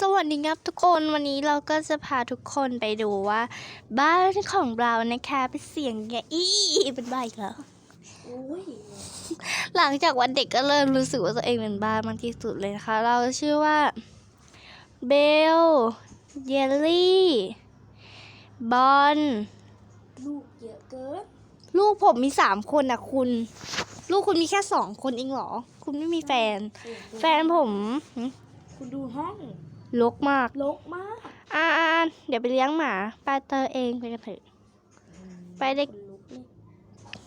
สวัสดีครับทุกคนวันนี้เราก็จะพาทุกคนไปดูว่า บ้านของเรานะคะเป็นเสียงแงอีเป็นบ้าอีกแล้วโอ้ยหลังจากวันเด็กก็เริ่มรู้สึกว่าตัวเองเป็นบ้ามากที่สุดเลยนะคะ เราชื่อว่าเบลเยลลี่บอลลูกเยอะเกินลูกผมมีสามคนนะคุณ ลูกคุณมีแค่สองคนเองเหรอ คุณไม่มีแฟน แฟนผมหึคุณดูห้อง ลกมากลกมากอ่าๆเดี๋ยวไปเลี้ยงหมาปาเตอร์เองไปกันเถอะ ไปเด็กคนลุกเลย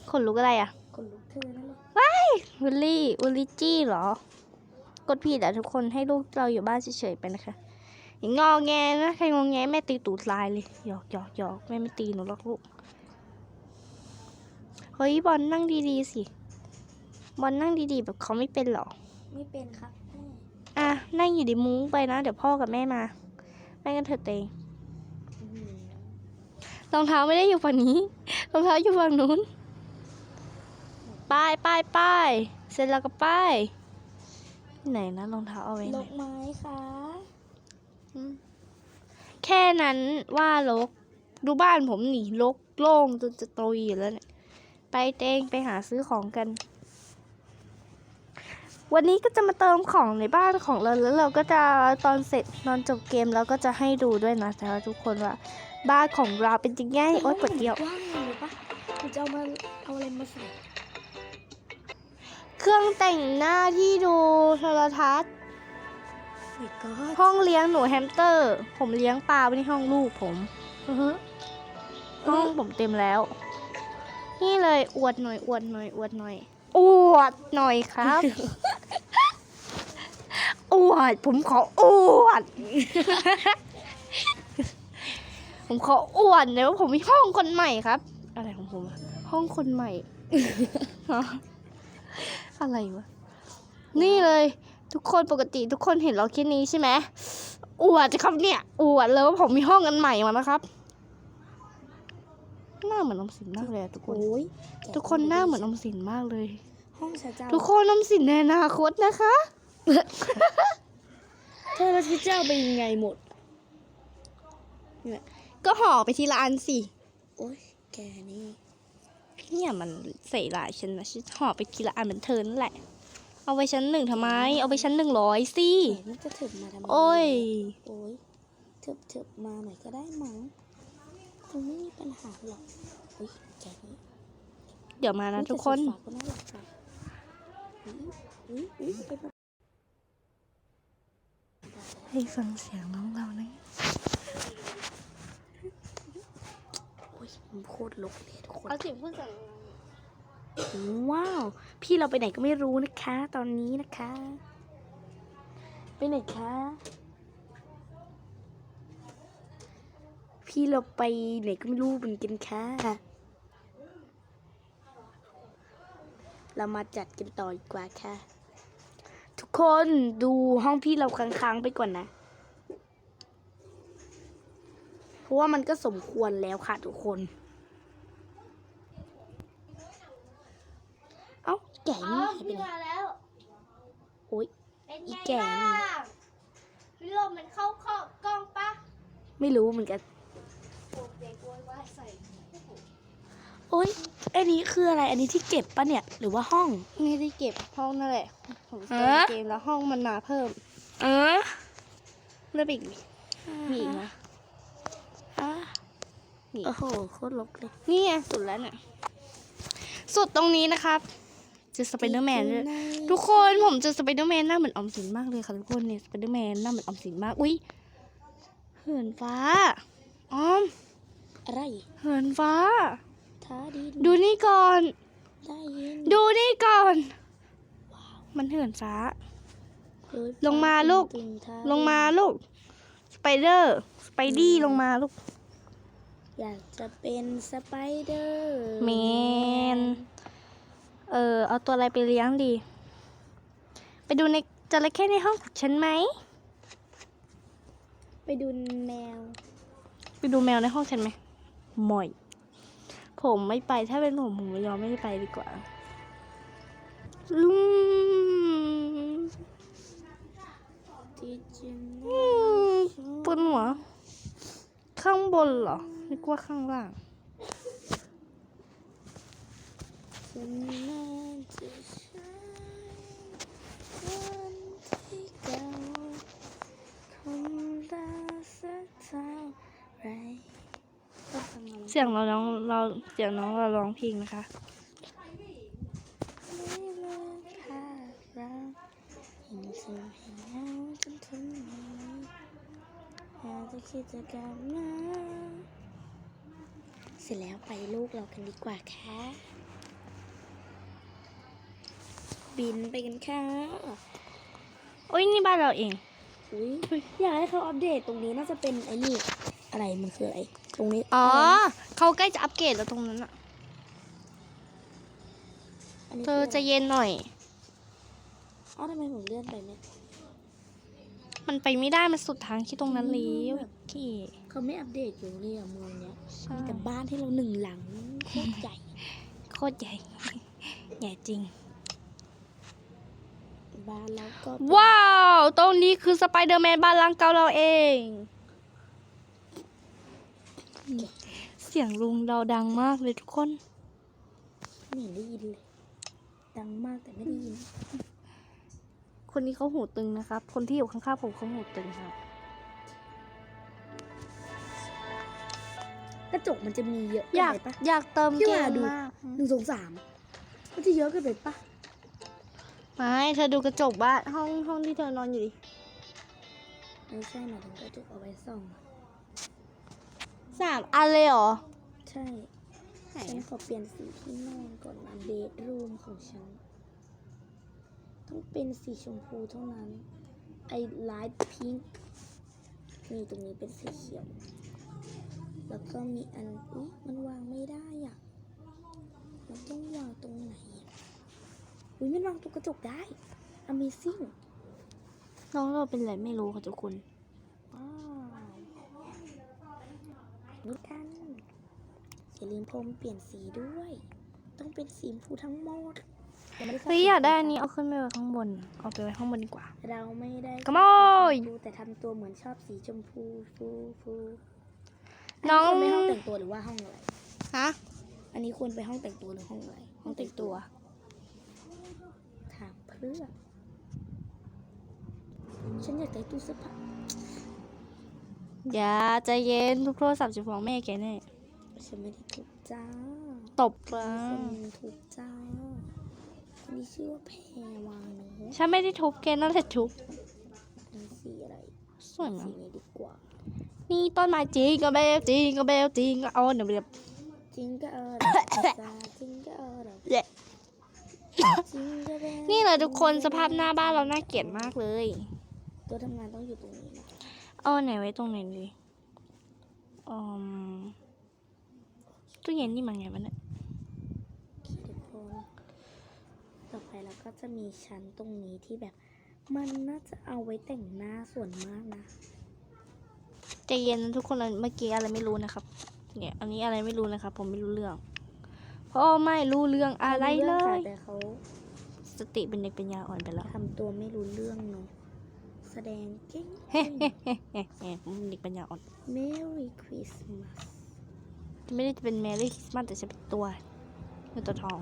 ขนลุกอะไรอะคนลุกเธอนั่นเลยวิลลี่วิลลี่จี้เหรอ กดผิดอะทุกคนให้ลูกเราอยู่บ้านเฉยๆไปนะคะอย่างงอแงนะใครงอแงแม่ตีตูดลายเลยหยอกหยอกหยอกแม่ไม่ตีหนูหรอกลูกเฮ้ยบอลนั่งดีๆสิบอลนั่งดีๆ แบบเขาไม่เป็นหรอ ไม่เป็นครับแม่อะ นั่งอยู่ดีมุ้งไปนะ เดี๋ยวพ่อกับแม่มาแม่กันเถอะเตงอื้อหือรองเท้าไม่ได้อยู่ฝั่งนี้ รองเท้าอยู่ฝั่งนู้น ป้ายป้ายป้ายเสร็จแล้วก็ป้ายที่ไหนนะรองเท้าเอาไว้ไหลนกไหม้คะอืมแค่นั้นว่าลก ดูบ้านผมหนีลกโล่งจนจะโตยอยู่แล้วเนี่ย ไปเตงไปหาซื้อของกัน วันนี้ก็จะมาเติมของในบ้านของเราแล้วเราก็จะตอนเสร็จนอนจบเกมเราก็จะให้ดูด้วยนะแต่ว่าทุกคนว่าบ้านของเราเป็นยังไงโอ๊ยปวดเดียวว้างเลยปะคุณจะเอามาเอาอะไรมาใส่เครื่องแต่งหน้าที่ดูโทรทัศน์ห้องเลี้ยงหนูแฮมสเตอร์ ผมเลี้ยงปลาไว้ในห้องลูกผมห้องผมเต็มแล้ว นี่เลยอวดหน่อยอวดหน่อยอวดหน่อย อวดหน่อยครับ อวด ผมขออวด ผมขออวดเลยว่าผมมีห้องคนใหม่ครับ อะไรของผมอะห้องคนใหม่ อะไรวะ นี่เลย ทุกคนปกติทุกคนเห็นเราแค่นี้ใช่ไหมอวดครับเนี่ย อวดเลยว่าผมมีห้องกันใหม่มานะครับ หน้าเหมือนออมสินมากเลยอะทุกคน โอ้ยทุกคนหน้าเหมือนออมสินมากเลย ห้องฉันจะทุกคนออมสินในอนาคตนะคะ เธอแล้วที่เจ้าไปยังไงหมดก็ห่อไปทีละอันสิ โอ้ยแกนี่เนี่ยมันใส่หลายชั้นนะฉันห่อไปทีละอันเหมือนเธอนั่นแหละ เอาไปชั้นหนึ่งทำไม เอาไปชั้นหนึ่งร้อยสิ แกนี่จะถึงมาทำไมโอ้ย โอ้ยเถิบเถิบมาหน่อยก็ได้มั้ง คงไม่มีปัญหาหรอกอุ้ยแกนี่เดี๋ยวมานะทุกคนฝาก็น่ารักจังอุ๊ยอุ๊ยอุ๊ยไปแบบให้ฟังเสียงน้องเรานะโอ้ยมันโคตรลกเลยทุกคนเอาสิพูดกันว้าว พี่เราไปไหนก็ไม่รู้นะคะ ตอนนี้นะคะ ไปไหนคะ พี่เราไปไหนก็ไม่รู้เหมือนกันค่ะ เรามาจัดกันต่อดีกว่าค่ะ ทุกคนดูห้องพี่เราค้างๆไปก่อนนะ เพราะว่ามันก็สมควรแล้วค่ะทุกคน เอ้าแก่นี่หายไปไหนมาแล้วโอ๊ยเป็นอีไงแก่ล่ะลมมันเข้าเข้ากล้องปะไม่รู้เหมือนกันโอ้ เด็กโวยวายใส่โอ๊ยอันนี้คืออะไร อันนี้ที่เก็บปะเนี่ย หรือว่าห้อง นี่ที่เก็บห้องนั่นแหละผมเติมฮะเกมแล้วห้องมันมาเพิ่มเออเริ่มอีกมีอีกนะอะมีโอ้โหโคตรลกเลย นี่ไงสุดแล้วเนี่ยสุดตรงนี้นะครับเจอสไปเดอร์แมนด้วยทุกคนผมเจอสไปเดอร์แมนหน้าเหมือนออมสินมากเลยค่ะทุกคนเนี่ยสไปเดอร์แมนหน้าเหมือนออมสินมาก อุ้ยเหินฟ้าออม อะไร เหินฟ้า ท้าดีดูนี่ก่อน ได้ยินดูนี่ก่อน มันเหินฟ้าเฮ้ยลงมาลูกจริงๆท้าลงมาลูก สไปเดอร์ สไปดี้ลงมาลูก อยากจะเป็นสไปเดอร์แมน เออ เอาตัวอะไรไปเลี้ยงดี ไปดูในจระเข้ในห้องของฉันไหม ไปดูแมว ไปดูแมวในห้องฉันไหม หม่อย ผมไม่ไปถ้าเป็นผมผมยอมไม่ได้ไปดีกว่าลุงที่จริงอืมบนหัว ข้างบนเหรอนึกว่าข้างล่างฉันน่าจะใช่วันที่เก่าคงรักสักเท่าไร เสียงเราร้องเราเสียงน้องเราร้องเพลงนะคะไม่เลิกค่ะรักยิ่งจะให้เหงาจนทนไม่ไหวอยากจะคิดจะกลับมาเสร็จแล้วไปลูกเรากันดีกว่าค่ะ บินไปกันค่ะ โอ้ยนี่บ้านเราเองอุ้ยอยากให้เขาอัปเดตตรงนี้น่าจะเป็นไอ้นี่ อะไรมันคืออะไร ตรงนี้ อ๋อะไรนะเขาใกล้จะอัปเกรดแล้วตรงนั้นอะอันนี้เธคือออะไรใจะเย็นหน่อยอ๋อทำไมผมเลื่อนไปเนี่ย มันไปไม่ได้มันสุดทางที่ตรงนั้นแล้วอืมโอเคเขาไม่อัปเดตอยู่เลยอะเมืองเนี้ยใช่มีแต่บ้านให้เราหนึ่งหลังโคตรใหญ่ โคตรใหญ่ ใหญ่จริงบ้านแล้วก็ว้าว ตรงนี้คือสไปเดอร์แมนบ้านหลังเก่าเราเอง เสียงลุงเราดังมากเลยทุกคนไม่เห็นได้ยินเลย ดังมากแต่ไม่ได้ยิน คนนี้เขาหูตึงนะครับ คนที่อยู่ข้างๆผมเขาหูตึงครับกระจกมันจะมีเยอะอยากเนไปปะอยากเติมพี่เกว่ามดูมากหนึ่งสองสามมันจะเยอะเกินไปปะไม่เธอดูกระจกบ้านห้องห้องที่เธอนอนอยู่ดิ ไม่ใช่หมายถึงกระจกเอาไว้ส่อง สามอันเลยเหรอ ใช่ฉันขอเปลี่ยนสีที่นอนก่อนนะเบดรูมของฉัน ต้องเป็นสีชมพูเท่านั้น ไอไลท์พิงค์นี่ตรงนี้เป็นสีเขียว แล้วก็มีอันอุ๊ยมันวางไม่ได้อะมันต้องวางตรงไหนอะอุ้ยมันวางตรงกระจกได้ Amazing น้องเราเป็นอะไรไม่รู้ค่ะทุกคน ว้าว นี่กัน อย่าลืมพรมเปลี่ยนสีด้วย ต้องเป็นสีชมพูทั้งหมดงไม่ได้ใส่เฮ้ยอยากได้อันนี้เอาขึ้นไปไว้ข้างบน เอาไปไว้ข้างบนดีกว่า เราไม่ได้ขโมยสีชมพูแต่ทำตัวเหมือนชอบสีชมพูฟูฟูน้องควรไปห้องแต่งตัวหรือว่าห้องอะไรฮะอันนี้ควรไปห้องแต่งตัวหรือห้องอะไรห้องแต่งตัวถามเพื่อฉันอยากได้ตู้เสื้อผ้า อย่าใจเย็นทุกโทรศัพท์จะฟ้องแม่แกแน่ฉันไม่ได้ถูกจ้าตบปลาคนหนึงถูกจ้าคนนี้ชื่อว่าแพรวาเนอะฉันไม่ได้ทุบแกนั่นแหละทุบอันนี้สีอะไรสวยมาสีกนี้ดีกว่า นี่ต้นไม้จริงก็เบลจริงก็เบลจริงก็เอาเดี๋ยวเดี๋ยวจริงก็เออจ้าจริงก็เออเละจริงก็เบนี่เลยทุกคนสภาพหน้าบ้านเราน่าเกลียดมากเลย ตัวทำงานต้องอยู่ตรงนี้นะ เอาไหนไว้ตรงไหนดีอืมตู้เย็นนี่มันไงวะเนี่ยทุกคนต่อไปเราก็จะมีชั้นตรงนี้ที่แบบ มันน่าจะเอาไว้แต่งหน้าส่วนมากนะใจเย็นนะทุกคนอันเมื่อกี้อะไรไม่รู้นะครับ เนี่ย อันนี้อะไรไม่รู้นะครับ ผมไม่รู้เรื่องเพราะไม่รู้เรื่องอะไรเลค่ะยแต่เขาสติเป็นเด็กเป็นยาอ่อนไปแล้วทำตัวไม่รู้เรื่องเนาะ แสดงเก่งเฮ้เฮ้เฮ้เฮ้เฮ้เป็นเด็กปัญญาอ่อน Merry Christmas ไม่ได้จะเป็นแมรี่คริสต์มาสแต่จะเป็นตัวเงินตัวทอง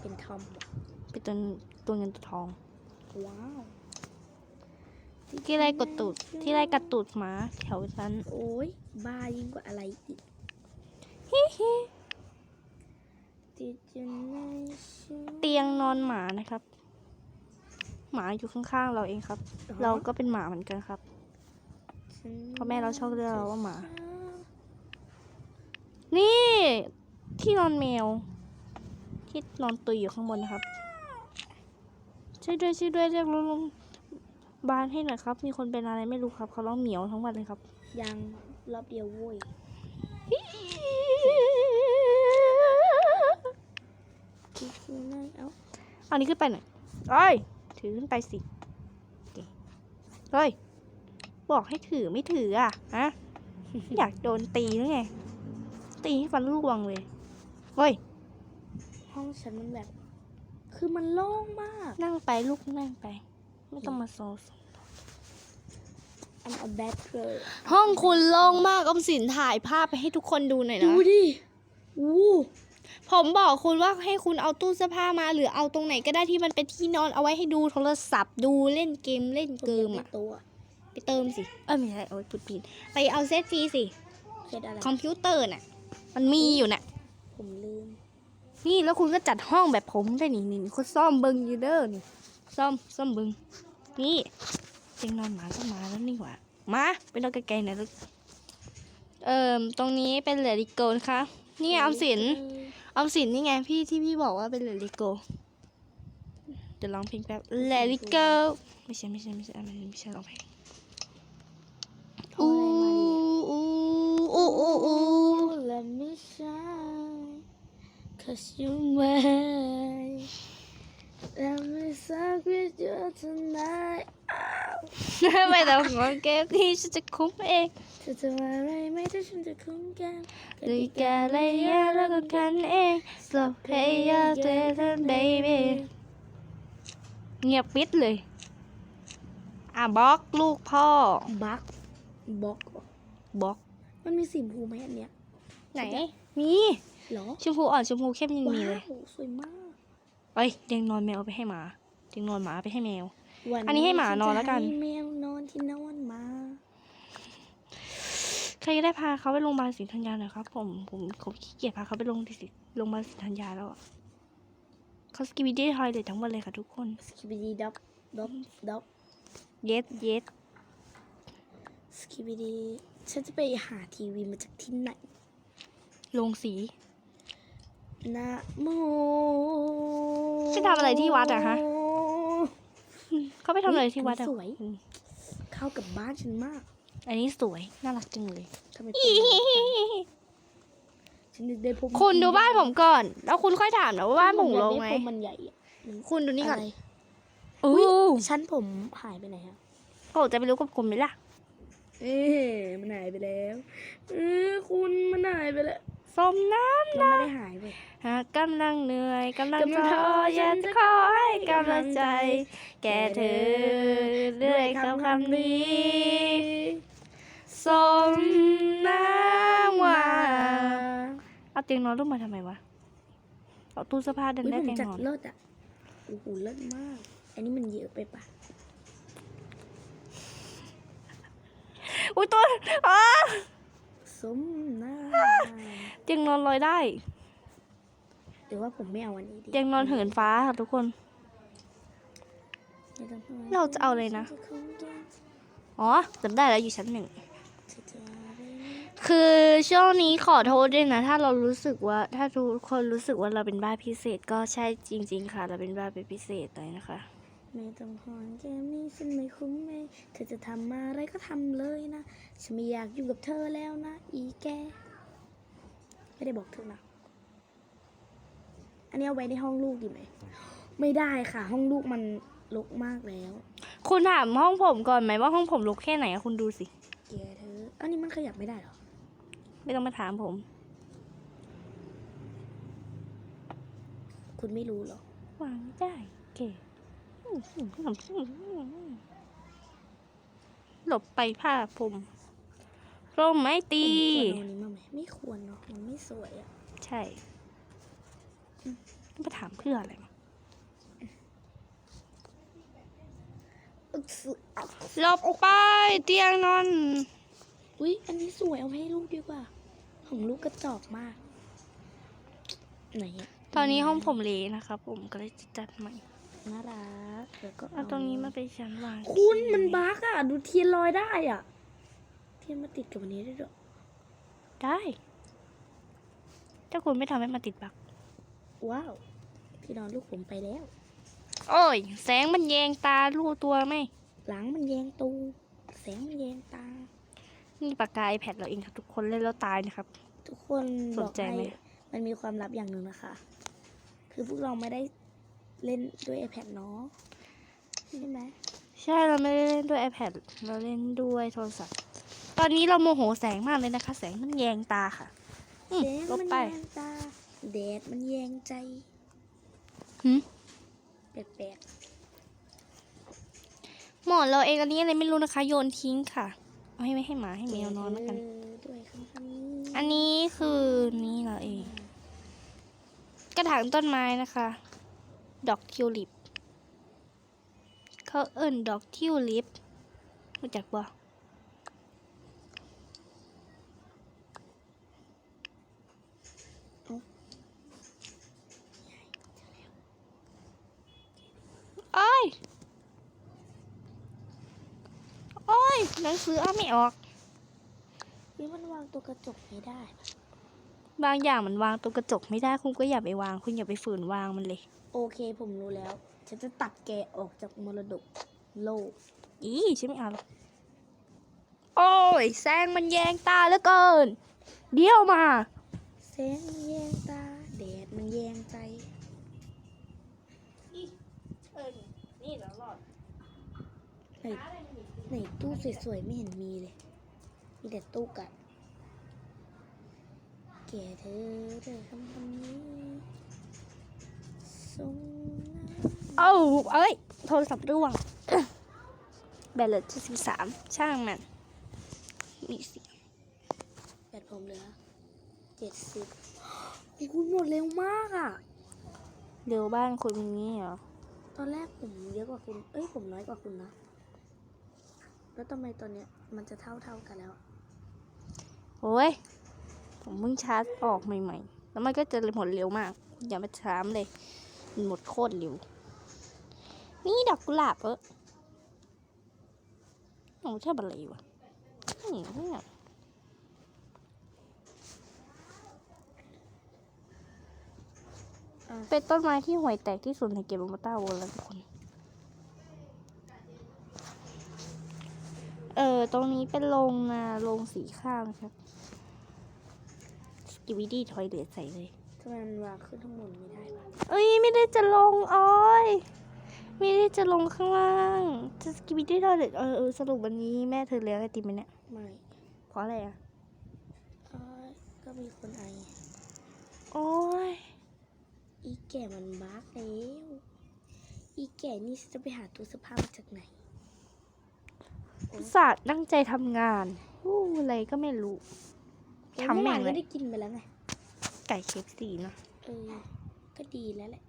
เป็นทอมเป็นตัวตัวเงินตัวทอง ว้าว ที่ไล่กดตูดที่ไล่กัดตูดหมาแถวนั้น โอ้ยบ้ายิ่งกว่าอะไรอีก Did you know she- เตียงนอนหมานะครับ หมาอยู่ข้างๆเราเองครับ เราก็เป็นหมาเหมือนกันครับเพราะแม่เราชอบเรียกเราว่าหมา นี่ ที่นอนแมว ที่นอนตุยอยู่ข้างบนนะครับช่วยด้วยช่วยด้วยเรียกลุงลงบานให้หน่อยครับ มีคนเป็นอะไรไม่รู้ครับ เขาร้องเหมียวทั้งวันเลยครับ ยังรอบเดียวโว้ย Did you know เอ้าเอานี้ขึ้นไปหน่อยเอ้ย ถือขึ้นไปสิโอเคเฮ้ย บอกให้ถือไม่ถืออะฮะอยากโดนตีหรือไง ตีให้ฟันร่วงเลย เฮ้ย ห้องฉันมันแบบ คือมันโล่งมาก นั่งไปลูกนั่งไป ไม่ต้องมาโซส I'm a bad girl ห้องคุณโล่งมากออมสินถ่ายภาพไปให้ทุกคนดูหน่อยดูนะดิอู้ ผมบอกคุณว่าให้คุณเอาตู้เสื้อผ้ามา หรือเอาตรงไหนก็ได้ที่มันเป็นที่นอนเอาไว้ให้ดูโทรศัพท์ดูเล่นเกมเล่นเกมอะตัวไปเติมสิเออไม่ใช่โอ้ยพูดผิดไปเอาเซตฟรีสิเสร็จอะไรคอมพิวเตอร์น่ะ มันมีอยู่น่ะ ผมลืม นี่แล้วคุณก็จัดห้องแบบผมได้นี่นี่คุณซ่อมเบิงอยูเดอร์นี่ซ่อมซ่อมเบิงนี่เตียงนอนหมาก็มาแล้วนี่หว่ามาไปนอนไกลๆหน่อยลูกเอ่อตรงนี้เป็นเหลือดิโกนะคะนี่ออมสิน ออมสินนี่ไงพี่ที่พี่บอกว่าเป็นเหลือดิโกเดี๋ยวร้องเพลงแป๊บเหลือดิโกไม่ใช่ไม่ใช่ไม่ใช่อันนั้นไม่ใช่ร้องเพลงเอาอู้อะไรมาดีอู้อู้อู้ Let me shine Cause you mine Let me suck with you tonight ไม่ต้องห่วงเกมที่ฉันจะคุ้มเองเธอจะว่าอะไรไม่ถ้าฉันจะคุ้มกันด้วยกาลยาแล้วก็กันเองสบเพยาเจสันเบบี้เงียบปิดเลย อะบล็อกลูกพ่อบักบ็อกบล็อก มันมีสีชมพูไหมอันเนี้ยไหน มีเหรอชมพูอ่อนชมพูเข้มยังว้ามีเลยวสวยมาก เอ้ยเตียงนอนแมวเอาไปให้หมาเตียงนอนหมาเอาไปให้แมววั อันนี้ให้หมานอนแล้วกันฉัจะให้แมวนอนที่นอนมา ใครจะได้พาเขาไปโรงพยาบาลศรีธัญญาหน่อยครับ ผมผมผมขี้เกียจพาเขาไปโรงที่สิโรงพยาบาลศรีธัญญาแล้วอะเขาสกิบิดี้ทอยเลยทั้งหมดเลยค่ะทุกคนสกิบิดีด็อกด็อกด็อกเย็ดเย็ดสกิบิดีฉันจะไปหาทีวีมาจากที่ไหนลงสีนะโมไปทำอะไรที่วัดอะคะ เขาไปทำอะไรที่วัดอะสวยอืมเข้ากับบ้านฉันมาก อันนี้สวย น่ารักจังเลยทำไมเป็นอย่างนี้ฉันได้พบคุณดูบ้านผมก่อน แล้วคุณค่อยถามนะว่าบ้านผมลงไหมอยากด้ผมมันใหญ่อะคุณดูนี่ก่อนอะไรอู้ชั้นผมหายไปไหนอะโอ้จะไปรู้กับคุณไหมล่ะ เอ๊มันหายไปแล้วเออคุณมันหายไปแล้ว สมน้มันไม่ได้หายไปำหากกำลังเหนื่อยกำลังกำลังท้อท้ออยากจะขอให้กำลังใจ แก่เธอเรื่อยคำคำนี้สมน้ำหวานเอาเตียงนอนลงมาทำไมวะเอาตู้เสื้อผ้าดันอุ้ยได้ผมเตียงจัดนอนเลิศอะโอ้โหเลิศมาก อันนี้มันเยอะไปปะอุ้ยตัวอ้า สมน้เตียงนอนลอยได้ำหรือว่าผมไม่เอาอันนี้ดีเตียงนอนเหินฟ้าค่ะทุกคนไม่ต้องห่วงเราจะเอาเลยนะฉัจคงยังอ๋อจำได้แล้วอยู่ชั้นหนึ่งจะเจออะไรคือช่วงนี้ขอโทษด้วยนะ ถ้าเรารู้สึกว่า ถ้าทุกคนรู้สึกว่าเราเป็นบ้าพิเศษ ก็ใช่จริง ๆ ค่ะ เราเป็นบ้าเป็นพิเศษเลยนะคะ ไม่ต้องห่วงแกมีฉันไม่คุ้มเองเธอจะทำอะไรก็ทำเลยนะ ฉันไม่อยากอยู่กับเธอแล้วนะ อีแก ไม่ได้บอกเธอนะ อันนี้เอาไว้ในห้องลูกดีไหม ไม่ได้ค่ะ ห้องลูกมันรกมากแล้ว คุณถามห้องผมก่อนไหมว่าห้องผมรกแค่ไหนอะคุณดูสิแกเธอ อันนี้มันขยับไม่ได้เหรอ ไม่ต้องมาถามผม คุณไม่รู้เหรอวางได้เก๋ หลบไปผ้าผมร่มไม้ตีควรเอาอันนี้มาไหมไม่ควรเนาะมันไม่สวยอะใช่ต้องไปถามเพื่ออะไรมาอึกสึอักหลบไปเตียงนอน อุ้ยอันนี้สวยเอาไปให้ลูกดีกว่า ของลูกกระจอกมาก ไหนอะตอนนี้ห้องผมเละนะครับ ผมก็เลยจะจัดใหม่ น่ารักแล้วก็เอาตรงนี้มาเป็นชั้นวางคุณมันบั๊กอะดูเทียนลอยได้อะเทียนมาติดกับอันนี้ได้ด้วยได้ถ้าคุณไม่ทำให้มาติดบักว้าว พี่นอนลูกผมไปแล้ว โอ้ย แสงมันแยงตารู้ตัวไหมหลังมันแยงตู แสงมันแยงตา นี่ปากกาไอแพดเราเองครับทุกคนเล่นแล้วตายนะครับ ทุกคนสบนอกใจไหมให้มันมีความลับอย่างหนึ่งนะคะ คือพวกเราไม่ได้ เล่นด้วย iPad เนาะใช่ไหมใช่เราไม่ได้เล่นด้วย iPad เราเล่นด้วยโทรศัพท์ ตอนนี้เราโมโหแสงมากเลยนะคะ แสงมันแยงตาค่ะอืมแสงลบมันไปแยงตาแดดมันแยงใจหืมแปลกหมอนเราเองอันนี้อะไรไม่รู้นะคะ โยนทิ้งค่ะ เอาให้ไม่ให้หมาให้แมวนอนแล้วกันเออด้วยคำคำนี้อันนี้คือนี่เราเอง กระถางต้นไม้นะคะ ดอกทิวลิป เขาเอิ่นดอกทิวลิปรู้จักบ่โอ้ย โอ้ยหนังสืออ่านไม่ออกนี่มันวางตัวกระจกไม่ได้ บางอย่างมันวางตัวกระจกไม่ได้คุณก็อย่าไปวาง คุณอย่าไปฝืนวางมันเลย โอเคผมรู้แล้ว ฉันจะตัดแกออกจากมรดกโลก อีฉันไม่เอาหรอกโอ้ยแสงมันแยงตาเหลือเกิน เดี๋ยวมาแสงมันแยงตาแดดมันแยงใจเออนี่เหรอหลอดไหนไหนตู้สวยๆไม่เห็นมีเลย มีแต่ตู้กัด แกเธอเธอทำคำนี้ทรงน้เอ้าเอ้ย โทรศัพท์ร่วงแบตเหลือสิบสามช่างมัน มีเสียงำแบตผมเหลือเจ็ดสิบคุณหมดเร็วมากอะ เร็วบ้านคุณเป็นงี้เหรอ ตอนแรกผมเยอะกว่าคุณ เอ้ย ผมน้อยกว่าคุณนะ แล้วทำไมตอนเนี้ยมันจะเท่าเท่าๆกันแล้วอะโอ้ย ผมเพิ่งชาร์จออกใหม่ๆ แล้วมันก็จะหมดเร็วมาก อย่ามาช้ามเลยมันหมดโคตรเร็ว นี่ดอกกุหลาบเออโอ้ชอบอะไรวะเนี่ยอะเป็นต้นไม้ที่ห่วยแตกที่สุดในเกมโมาต้าโวลแล้วทุกคน เออ ตรงนี้เป็นโรงนาโรงสีข้าวนะครับ สกิวิดี้ทอยเลทใส่เลยทำไมมันวางขึ้นข้างบนไม่ได้ปะเอ้ยไม่ได้จะลงอ้อยไม่ได้จะลงข้างล่างจะสกิวิดี้ทอยเลทเออเออสรุปวันนี้แม่เธอเลี้ยงไอติมไหมเนี่ยไม่เพราะอะไรอะเอ้ยก็มีคนไอโอ้ยอีแก่มันบ้าแล้วอีแก่นี่จะไปหาตู้เสื้อผ้ามาจากไหนศาสตร์ตั้งใจทำงานอู้อะไรก็ไม่รู้ ทำเมื่อแม่วานงเลก็ย ได้กินไปแล้วไง ไก่เคฟซีนะเออ ก็ดีแล้วแหละ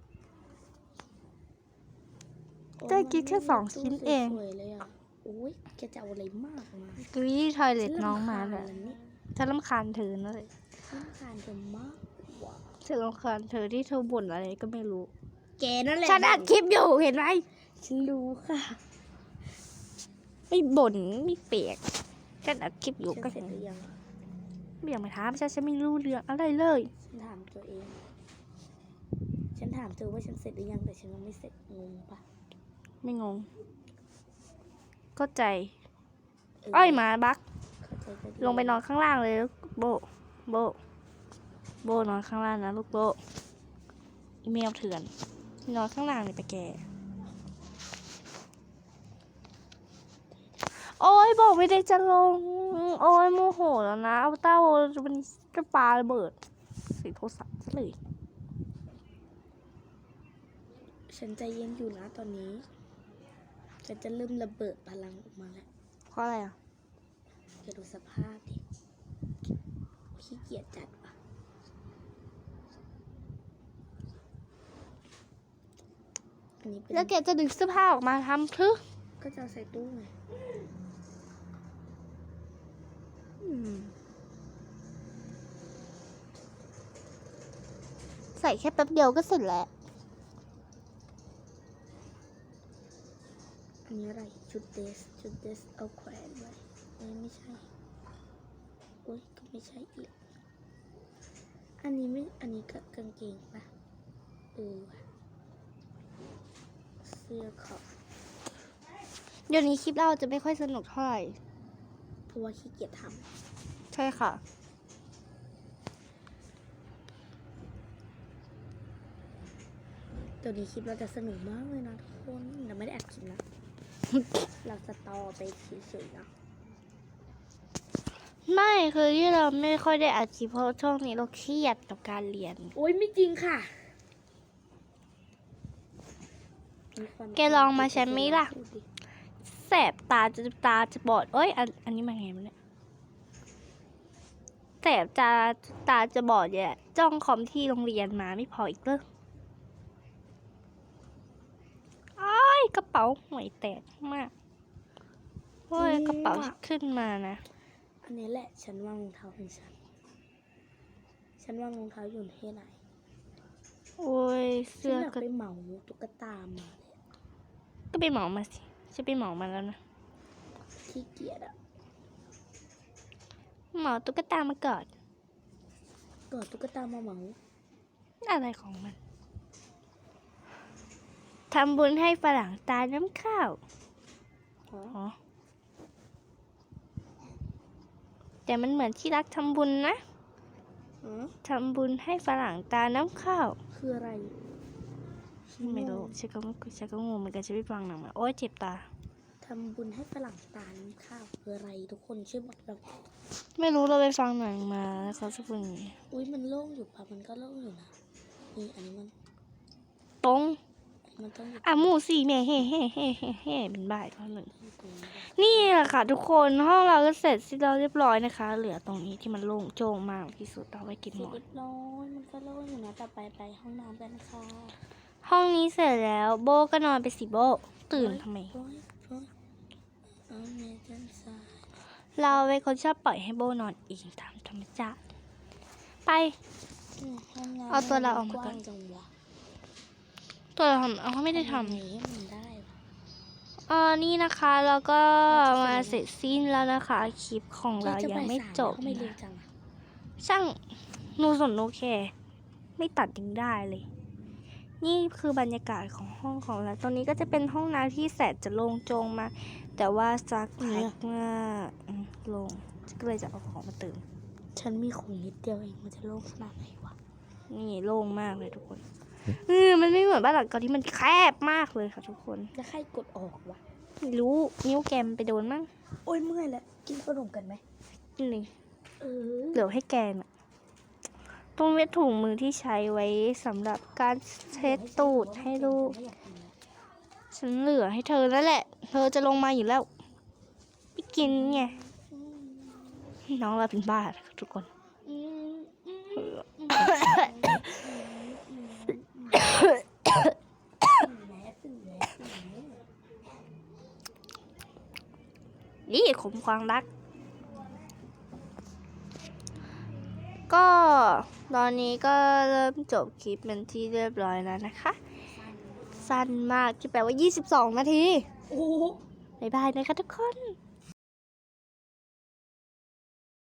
ได้กินแค่สองชิ้นเอง สวยๆเลยอะโอ้ยแกจะเอาอะไรมากมาสกิวิดี้ทอยเลทฉัน้องมารำคเลญยแล้วเนี่ยฉันรำคาญเธอนั่นเลยฉันรำคาญเธอมากกว่าฉันรำคาญเธอที่เธอบ่นอะไรก็ไม่รู้ แกนั่นแหละฉันอัดคลิปอยู่เห็นไหม ฉันรู้ค่ะไม่บ่นไม่เปียกฉันอัดคลิปอยู่ฉันก็เสร็เห็จนหรือยัง ไม่อยากมาถามฉันฉันไม่รู้เรื่องอะไรเลย ฉันถามตัวเอง ฉันถามเธอว่าฉันเสร็จหรือยังแต่ฉันยังไม่เสร็จงงปะไม่งง เข้าใจอ้อยหมาบัก เข้าใจก็ดีลงไปนอนข้างล่างเลยลูกโบ โบ โบนอนข้างล่างนะลูกโบอีเมลเถื่อน นอนข้างล่างเลยไปแก โอ้ยบอกไม่ได้จะลง โอ้ยโมโหแล้วนะเอาเต้ามันจะปาระเบิดสีโทรศัพท์ซะเลย ฉันใจเย็นอยู่นะตอนนี้ฉันจะเริ่มระเบิดพลังออกมาแล้วเพราะอะไรอะแกดูสภาพดิขี้เกียจจัดปะอันนี้เป็นแล้วแกจะดึงเสื้อผ้าออกมาทำคือก็จะเอาใส่ตู้ไงอืม ใส่แค่แป๊บเดียวก็เสร็จแล้ว อันนี้อะไร ชุดเดส ชุดเดสเอาแขวนไว้เอ้ยไม่ใช่โอ้ยก็ไม่ใช่อีก อันนี้ไม่ อันนี้ก็กางเกงปะเออว่ะเสื้อขอบเดี๋ยวนี้คลิปเราจะไม่ค่อยสนุกเท่าไหร่เพ ราะว่าขี้เกียจทใช่ค่ะำตัวนี้คลิปเราจะสนุกมากเลยนะทุกคนเราไม่ได้อัดคลิปนะ เราจะต่อไปเฉยๆนะไม่คือที่เราไม่ค่อยได้อัดคลิปเพราะช่วงนี้เราเครียดกับการเรียน โอ้ยไม่จริงค่ะแกลองมาใช้ไหมล่ะพูดดิแสสบตาจะตาจะบอดเอ้ยอันอันนี้มาไงมันเนี่ยแสบตาตาจะบอดเนี่ยจ้องคอมที่โรงเรียนมาไม่พออีกเลยอ้ายกระเป๋าห่วยแตกมากโอ้ยกระเป๋าขึ้นมานะอันนี้แหละ ฉันว่างรองเท้าของฉัน ฉันว่างรองเท้าอยู่ที่ไหนโอ้ยฉัเสื้นออยากก็ไปเหมาตุ๊กตามาเลยอะก็ไปเหมามาสิ จะไปเหมามาแล้วนะขี้เกียจอะเหมาตุ๊กตามาก่อนก่อนตุ๊กตามาเหมาอะไรของมันทำบุญให้ฝรั่งตายน้ำข้าวอ๋ออ๋อแต่มันเหมือนที่รักทำบุญนะอ๋อทำบุญให้ฝรั่งตาน้ำข้าว คืออะไร ไม่รู้ฉันก็ฉันก็งงเหมือนกันฉันไปฟังหนังมาโอ๊ยเจ็บตาทำบุญให้ฝรั่งตาลข้าวคืออะไรทุกคนช่วยบอกเราไม่รู้เราไปฟังหนังมาแล้วเขาจะพูดอย่างนี้อุ้ยมันโล่งอยู่ปะมันก็โล่งอยู่นะนี่อันนี้มันตรงมันต้องอยู่อะหมูสี่แม่เฮ่เฮ่เฮ่เฮ่เฮ่เป็นบ่ายเท่าหนึ่งตรงนี้ปะนี่แหละค่ะ ทุกคนห้องเราก็เสร็จสิ้นแล้วเรียบร้อยนะคะ เหลือตรงนี้ที่มันโล่งโจ้งมากที่สุดเอาไว้กินเสหร็มจอนเรียบร้อยมันก็โล่งอยู่นะต่อไปไปห้องน้ำกันค่ะ ห้องนี้เสร็จแล้ว โบก็นอนไปสิโบ ตื่นทำไมโอ้ยโอ้ยเอาเมจันซายเราเป็นคนชอบปล่อยให้โบนอนเองตามธรรมชาติไปอืมห้องน้ำเอาตัวเราออกมาก่อนว้างจังวะตัวเราทำเอาเขาไม่ได้ททำอย่างนี้มันได้ปะำอ่านี่นะคะแล้วก็มาเสร็จสิ้นแล้วนะคะ คลิปของเราจะยังไม่บ่าสาจบแล้วทำไม่เร็วนะจังอะช่างนูสนโอเค ไม่ตัดยังได้เลย นี่คือบรรยากาศของห้องของเราตรงนี้ก็จะเป็นห้องน้ำที่แสนจะโล่งโจงมากแต่ว่าซักพักมากอืมโล่งก็เลยจะเอาของมาเติม ฉันมีของนิดเดียวเองมันจะโล่งขนาดไหนวะ นี่โล่งมากเลยทุกคนเออมันไม่เหมือนบ้านหลังเก่าที่มันแคบมากเลยค่ะทุกคนแล้วใครกดออกวะไม่รู้นิ้วแกมไปโดนมั้ง โอ้ยเมื่อยแล้วกินขนมกันไหมนี่เออเหลือให้แกน่ะ ตรงเม็ดถุงมือที่ใช้ไว้สำหรับการเช็ดตูดให้ลูก ฉันเหลือให้เธอแล้วแหละ เธอจะลงมาอยู่แล้วไปกินไงน้องเราเป็นบ้าทุกคนอืมอืมแม่ตื่นแล้วตื่นแล้วนี่ขมความรัก ก็ตอนนี้ก็เริ่มจบคลิปเป็นที่เรียบร้อยแล้วนะคะ สั้นมากที่แปลว่า 22 นาที โอ้โหบ๊ายบายนะคะทุกคน